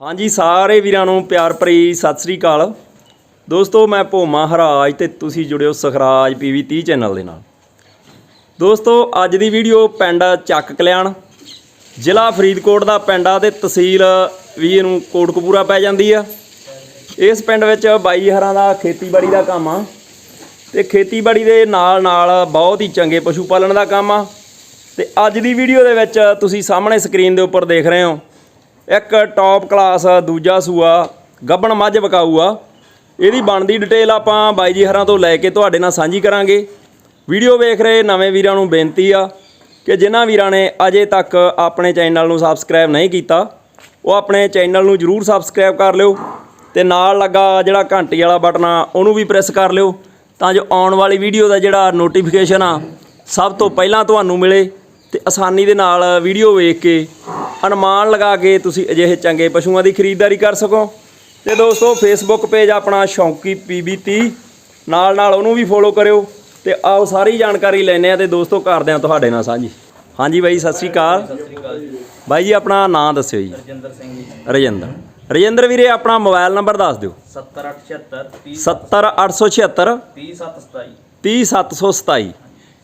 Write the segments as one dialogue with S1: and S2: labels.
S1: ਹਾਂਜੀ, ਸਾਰੇ ਵੀਰਾਂ ਨੂੰ ਪਿਆਰ ਭਰੀ ਸਤਿ ਸ੍ਰੀ ਅਕਾਲ। ਦੋਸਤੋ, ਮੈਂ ਭੋਮਾ ਹਰਾਜ ਤੇ ਤੁਸੀਂ ਜੁੜਿਓ ਸਖਰਾਜ ਪੀਵੀ 30 ਚੈਨਲ ਦੇ ਨਾਲ। ਦੋਸਤੋ, ਅੱਜ ਦੀ ਵੀਡੀਓ ਪਿੰਡ ਚੱਕ ਕਲਿਆਣ, ਜ਼ਿਲ੍ਹਾ ਫਰੀਦਕੋਟ ਦਾ ਪਿੰਡ ਆ ਤੇ ਤਹਿਸੀਲ ਵੀ ਇਹਨੂੰ ਕੋਟਕਪੂਰਾ ਪੈ ਜਾਂਦੀ ਆ। ਇਸ ਪਿੰਡ ਵਿੱਚ ਬਾਈ ਹਰਾਂ ਦਾ ਖੇਤੀਬਾੜੀ ਦਾ ਕੰਮ ਆ ਤੇ ਖੇਤੀਬਾੜੀ ਦੇ ਨਾਲ ਨਾਲ ਬਹੁਤ ਹੀ ਚੰਗੇ ਪਸ਼ੂ ਪਾਲਣ ਦਾ ਕੰਮ ਆ। ਤੇ ਅੱਜ ਦੀ ਵੀਡੀਓ ਦੇ ਵਿੱਚ ਤੁਸੀਂ ਸਾਹਮਣੇ ਸਕਰੀਨ ਦੇ ਉੱਪਰ ਦੇਖ ਰਹੇ ਹੋ ਇੱਕ ਟੌਪ ਕਲਾਸ ਦੂਜਾ ਸੂਆ, ਗੱਬਣ ਮੱਝ ਵਕਾਊ ਆ ਇਹਦੀ ਬਣਦੀ ਡਿਟੇਲ ਆਪਾਂ ਬਾਈ ਜੀ ਹਰਾਂ ਤੋਂ ਲੈ ਕੇ ਤੁਹਾਡੇ ਨਾਲ ਸਾਂਝੀ ਕਰਾਂਗੇ। ਵੀਡੀਓ ਵੇਖ ਰਹੇ ਨਵੇਂ ਵੀਰਾਂ ਨੂੰ ਬੇਨਤੀ ਆ ਕਿ ਜਿਨ੍ਹਾਂ ਵੀਰਾਂ ਨੇ ਅਜੇ ਤੱਕ ਆਪਣੇ ਚੈਨਲ ਨੂੰ ਸਬਸਕ੍ਰਾਈਬ ਨਹੀਂ ਕੀਤਾ, ਉਹ ਆਪਣੇ ਚੈਨਲ ਨੂੰ ਜਰੂਰ ਸਬਸਕ੍ਰਾਈਬ ਕਰ ਲਿਓ ਤੇ ਨਾਲ ਲੱਗਾ ਜਿਹੜਾ ਘੰਟੀ ਵਾਲਾ ਬਟਨ ਆ, ਉਹਨੂੰ ਵੀ ਪ੍ਰੈਸ ਕਰ ਲਿਓ ਤਾਂ ਜੋ ਆਉਣ ਵਾਲੀ ਵੀਡੀਓ ਦਾ ਜਿਹੜਾ ਨੋਟੀਫਿਕੇਸ਼ਨ ਆ, ਸਭ ਤੋਂ ਪਹਿਲਾਂ ਤੁਹਾਨੂੰ ਮਿਲੇ ਤੇ ਆਸਾਨੀ ਦੇ ਨਾਲ ਵੀਡੀਓ ਵੇਖ ਕੇ ਅਨੁਮਾਨ ਲਗਾ ਕੇ ਤੁਸੀਂ ਅਜਿਹੇ ਚੰਗੇ ਪਸ਼ੂਆਂ ਦੀ ਖਰੀਦਦਾਰੀ ਕਰ ਸਕੋ। ਤੇ ਦੋਸਤੋ ਫੇਸਬੁੱਕ ਪੇਜ ਆਪਣਾ ਸ਼ੌਂਕੀ PB30 ਨਾਲ ਨਾਲ ਉਹਨੂੰ ਵੀ ਫੋਲੋ ਕਰਿਓ। ਤੇ ਆਓ ਸਾਰੀ ਜਾਣਕਾਰੀ ਲੈਣੇ ਆ ਤੇ ਦੋਸਤੋ ਕਰਦੇ ਆ ਤੁਹਾਡੇ ਨਾਲ ਸਾਂਝੀ। ਹਾਂਜੀ ਬਾਈ ਸਤਿ ਸ੍ਰੀ ਅਕਾਲ।
S2: ਸਤਿ ਸ੍ਰੀ ਅਕਾਲ ਜੀ।
S1: ਬਾਈ ਜੀ ਆਪਣਾ ਨਾਮ ਦੱਸਿਓ ਜੀ।
S2: ਰਜਿੰਦਰ ਸਿੰਘ ਜੀ।
S1: ਰਜਿੰਦਰ। ਰਜਿੰਦਰ ਵੀਰੇ ਆਪਣਾ ਮੋਬਾਈਲ ਨੰਬਰ ਦੱਸ ਦਿਓ।
S2: 7876
S1: 70876
S2: 30727
S1: 30727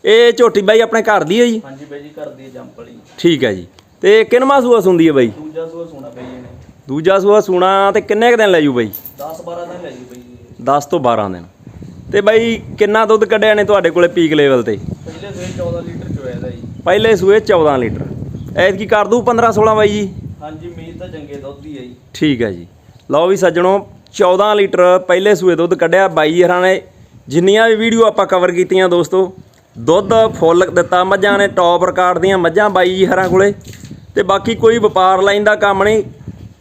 S1: ਇਹ ਝੋਟੀ ਬਾਈ ਆਪਣੇ ਘਰ ਦੀ ਹੈ ਜੀ?
S2: ਹਾਂਜੀ ਬਾਈ ਜੀ ਘਰ ਦੀ ਜੰਪਲੀ
S1: ਠੀਕ ਹੈ ਜੀ। ਤੇ ਕਿੰਨਵਾਂ ਸੂਆ ਸੁੰਦੀ ਹੈ ਬਾਈ?
S2: ਦੂਜਾ ਸੂਆ ਸੋਣਾ ਪਈ ਇਹਨੇ।
S1: ਦੂਜਾ ਸੂਆ ਸੂਣਾ ਤੇ ਕਿੰਨੇ ਕੁ ਦਿਨ ਲੈ ਜੂ ਬਾਈ?
S2: 10 12 ਦਿਨ ਲੈ ਜੀ ਬਾਈ ਜੀ
S1: 10 ਤੋਂ 12 ਦਿਨ। ਤੇ ਬਾਈ ਕਿੰਨਾ ਦੁੱਧ ਕੱਢਿਆ ਨੇ ਤੁਹਾਡੇ ਕੋਲੇ ਪੀਕ ਲੈਵਲ ਤੇ?
S2: ਪਹਿਲੇ ਸਵੇਰ 14 ਲੀਟਰ ਚੋਇਆ ਦਾ ਜੀ।
S1: ਪਹਿਲੇ ਸੂਏ 14 ਲੀਟਰ। ਐਤਕੀ ਕਰ ਦੂ 15 16 ਬਾਈ ਜੀ?
S2: ਹਾਂਜੀ ਮੀਟ ਤਾਂ ਚੰਗੇ ਦੁੱਧ ਦੀ ਹੈ ਜੀ।
S1: ਠੀਕ ਹੈ ਜੀ। ਲਓ ਵੀ ਸੱਜਣੋ 14 ਲੀਟਰ ਪਹਿਲੇ ਸੂਏ ਦੁੱਧ ਕੱਢਿਆ ਬਾਈ ਹਰਾਂ ਨੇ। ਜਿੰਨੀਆਂ ਵੀ ਵੀਡੀਓ ਆਪਾਂ ਕਵਰ ਕੀਤੀਆਂ ਦੋਸਤੋ ਦੁੱਧ ਫੁੱਲ ਦਿੱਤਾ ਮੱਝਾਂ ਨੇ ਟੌਪ ਰਿਕਾਰਡ ਦੀਆਂ ਮੱਝਾਂ ਬਾਈ ਜੀ ਹਰਾਂ ਕੋਲੇ। ਤੇ ਬਾਕੀ ਕੋਈ ਵਪਾਰ ਲਾਈਨ ਦਾ ਕੰਮ ਨਹੀਂ,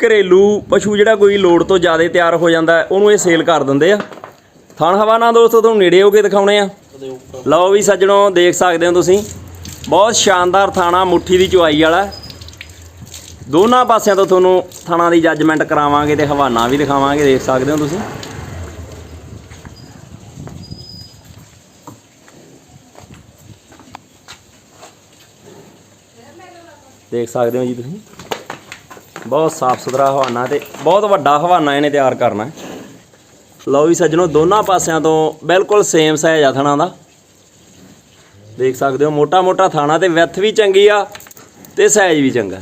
S1: ਘਰੇਲੂ ਪਸ਼ੂ ਜਿਹੜਾ ਕੋਈ ਲੋੜ ਤੋਂ ਜ਼ਿਆਦਾ ਤਿਆਰ ਹੋ ਜਾਂਦਾ, ਉਹਨੂੰ ਇਹ ਸੇਲ ਕਰ ਦਿੰਦੇ ਆ। ਥਣ ਹਵਾਨਾ ਦੋਸਤੋ, ਤੁਹਾਨੂੰ ਨੇੜੇ ਹੋ ਕੇ ਦਿਖਾਉਣੇ ਆ। ਲਓ ਵੀ ਸੱਜਣੋ, ਦੇਖ ਸਕਦੇ ਹੋ ਤੁਸੀਂ, ਬਹੁਤ ਸ਼ਾਨਦਾਰ ਥਾਣਾ ਮੁੱਠੀ ਦੀ ਚੁਆਈ ਵਾਲਾ। ਦੋਨਾਂ ਪਾਸਿਆਂ ਤੋਂ ਤੁਹਾਨੂੰ ਥਾਣਾ ਦੀ ਜੱਜਮੈਂਟ ਕਰਾਵਾਂਗੇ ਤੇ ਹਵਾਨਾ ਵੀ ਦਿਖਾਵਾਂਗੇ, ਦੇਖ ਸਕਦੇ ਹੋ ਤੁਸੀਂ। ਦੇਖ ਸਕਦੇ ਹੋ ਜੀ ਤੁਸੀਂ। ਬਹੁਤ ਸਾਫ਼ ਸੁਥਰਾ ਹਵਾਨਾ ਤੇ ਬਹੁਤ ਵੱਡਾ ਹਵਾਨਾ ਇਹਨੇ ਤਿਆਰ ਕਰਨਾ ਲਓ ਵੀ ਸੱਜਣੋ, ਦੋਨਾਂ ਪਾਸਿਆਂ ਤੋਂ ਬਿਲਕੁਲ ਸੇਮ ਸਾਈਜ਼ ਆ ਥਣਾ ਦਾ। ਦੇਖ ਸਕਦੇ ਹੋ ਮੋਟਾ ਮੋਟਾ ਥਾਣਾ ਤੇ ਵਿੱਥ ਵੀ ਚੰਗੀ ਆ ਤੇ ਸਾਈਜ਼ ਵੀ ਚੰਗਾ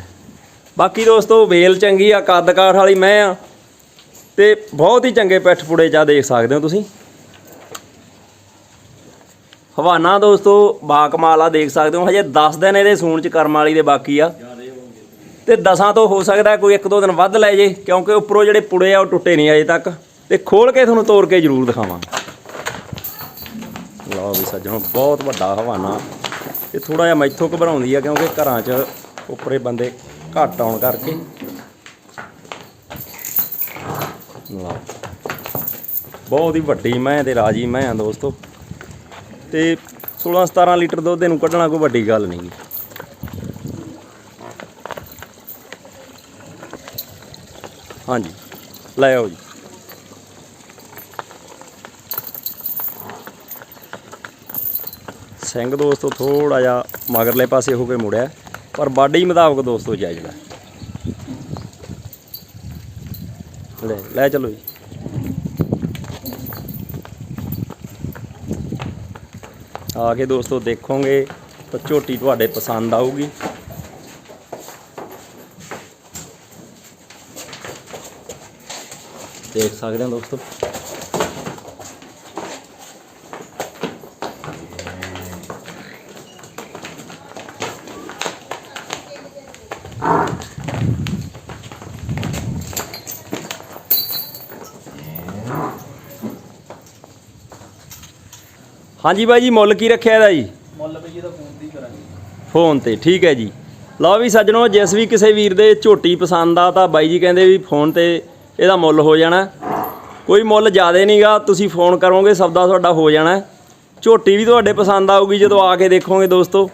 S1: ਬਾਕੀ ਦੋਸਤੋ ਵੇਲ ਚੰਗੀ ਆ ਕੱਦ ਕਾਠ ਵਾਲੀ ਮੈਂ ਆ ਤੇ ਬਹੁਤ ਹੀ ਚੰਗੇ ਪਿੱਠ ਪੁੜੇ ਜਾ ਦੇਖ ਸਕਦੇ ਹੋ ਤੁਸੀਂ। ਹਵਾਨਾ ਦੋਸਤੋ, ਬਾਕਮਾਲ ਆ ਦੇਖ ਸਕਦੇ ਹੋ। ਹਜੇ 10 ਦਿਨ ਇਹਦੇ ਸੂਣ ਚ ਕਰਮ ਵਾਲੀ ਦੇ ਬਾਕੀ ਆ। ਤੇ ਦਸਾਂ ਤੋਂ ਹੋ ਸਕਦਾ ਕੋਈ ਇੱਕ ਦੋ ਦਿਨ ਵੱਧ ਲੈ ਜੇ, ਕਿਉਂਕਿ ਉੱਪਰੋਂ ਜਿਹੜੇ ਪੁੜੇ ਆ ਉਹ ਟੁੱਟੇ ਨਹੀਂ ਅਜੇ ਤੱਕ। ਤੇ ਖੋਲ ਕੇ ਤੁਹਾਨੂੰ ਤੋੜ ਕੇ ਜ਼ਰੂਰ ਦਿਖਾਵਾਂਗੇ। ਲਓ ਵੀ ਸੱਜਣੋ, ਬਹੁਤ ਵੱਡਾ ਹਵਾਨਾ। ਇਹ ਥੋੜਾ ਜਿਹਾ ਮੈਥੋਂ ਘਬਰਾਉਂਦੀ ਆ, ਕਿਉਂਕਿ ਘਰਾਂ 'ਚ ਉੱਪਰੇ ਬੰਦੇ ਘੱਟ ਆਉਣ ਕਰਕੇ। ਲਓ। ਬਹੁਤ ਹੀ ਵੱਡੀ ਮੈਂ ਤੇ ਰਾਜੀ ਮੈਂ ਆ ਦੋਸਤੋ। ਤੇ 16 17 ਲੀਟਰ ਦੁੱਧ ਇਹਨੂੰ ਕੱਢਣਾ ਕੋਈ ਵੱਡੀ ਗੱਲ ਨਹੀਂ। ਹਾਂਜੀ, ਲੈ ਆਓ ਜੀ। ਸਿੰਘ ਦੋਸਤੋ ਥੋੜਾ ਜਿਹਾ ਮਗਰਲੇ ਪਾਸੇ ਹੋ ਕੇ ਮੁੜਿਆ, ਪਰ ਬਾਡੀ ਮੁਤਾਬਕ ਦੋਸਤੋ ਜਾਇਜ਼ ਹੈ। ਲੈ ਲੈ ਚਲੋ ਜੀ। ਆ ਕੇ ਦੋਸਤੋ ਦੇਖੋਗੇ ਤਾਂ ਝੋਟੀ ਤੁਹਾਡੇ ਪਸੰਦ ਆਊਗੀ। ਦੇਖ ਸਕਦੇ ਹੋ ਦੋਸਤੋ। ਹਾਂਜੀ ਬਾਈ ਜੀ ਮੁੱਲ ਕੀ ਰੱਖਿਆ ਇਹਦਾ ਜੀ?
S2: ਮੁੱਲ ਬਈ ਇਹਦਾ ਫੋਨ ਦੀ ਕਰਾਂਗੇ।
S1: ਫੋਨ ਤੇ ਠੀਕ ਹੈ ਜੀ। ਲਓ ਵੀ ਸੱਜਣੋ ਜਿਸ ਵੀ ਕਿਸੇ ਵੀਰ ਦੇ ਝੋਟੀ ਪਸੰਦ ਆ ਤਾਂ ਬਾਈ ਜੀ ਕਹਿੰਦੇ ਵੀ ਫੋਨ ਤੇ ਇਹਦਾ ਮੁੱਲ ਹੋ ਜਾਣਾ। ਕੋਈ ਮੁੱਲ ਜ਼ਿਆਦਾ ਨਹੀਂਗਾ ਤੁਸੀਂ ਫੋਨ ਕਰੋਗੇ ਸੌਦਾ ਤੁਹਾਡਾ ਹੋ ਜਾਣਾ। ਝੋਟੀ ਵੀ ਤੁਹਾਡੇ ਪਸੰਦ ਆਊਗੀ ਜਦੋਂ ਆ ਕੇ ਦੇਖੋਗੇ ਦੋਸਤੋ।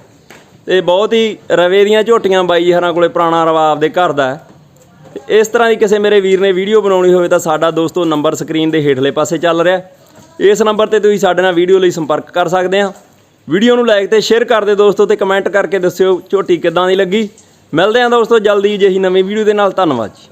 S1: ਤੇ ਬਹੁਤ ਹੀ ਰਵੇ ਦੀਆਂ ਝੋਟੀਆਂ ਬਾਈ ਜੀ ਹਰਾਂ ਕੋਲੇ ਪੁਰਾਣਾ ਰਵਾਬ ਦੇ ਘਰ ਦਾ। ਹੈ ਤੇ ਇਸ ਤਰ੍ਹਾਂ ਦੀ ਕਿਸੇ ਮੇਰੇ ਵੀਰ ਨੇ ਵੀਡੀਓ ਬਣਾਉਣੀ ਹੋਵੇ ਤਾਂ ਸਾਡਾ ਦੋਸਤੋ ਨੰਬਰ ਸਕਰੀਨ ਦੇ ਹੇਠਲੇ ਪਾਸੇ ਚੱਲ ਰਿਹਾ। ਇਸ ਨੰਬਰ ਤੇ ਤੁਸੀਂ ਸਾਡੇ ਨਾਲ ਵੀਡੀਓ ਲਈ ਸੰਪਰਕ ਕਰ ਸਕਦੇ ਆ ਵੀਡੀਓ ਨੂੰ ਲਾਈਕ ਤੇ ਸ਼ੇਅਰ ਕਰ ਦਿਓ ਦੋਸਤੋ ਤੇ ਕਮੈਂਟ ਕਰਕੇ ਦੱਸਿਓ ਝੋਟੀ ਕਿੱਦਾਂ ਦੀ ਲੱਗੀ। ਮਿਲਦੇ ਆਂ ਦੋਸਤੋ ਜਲਦੀ ਜਿਹੀ ਨਵੀਂ ਵੀਡੀਓ ਦੇ ਨਾਲ। ਧੰਨਵਾਦ ਜੀ।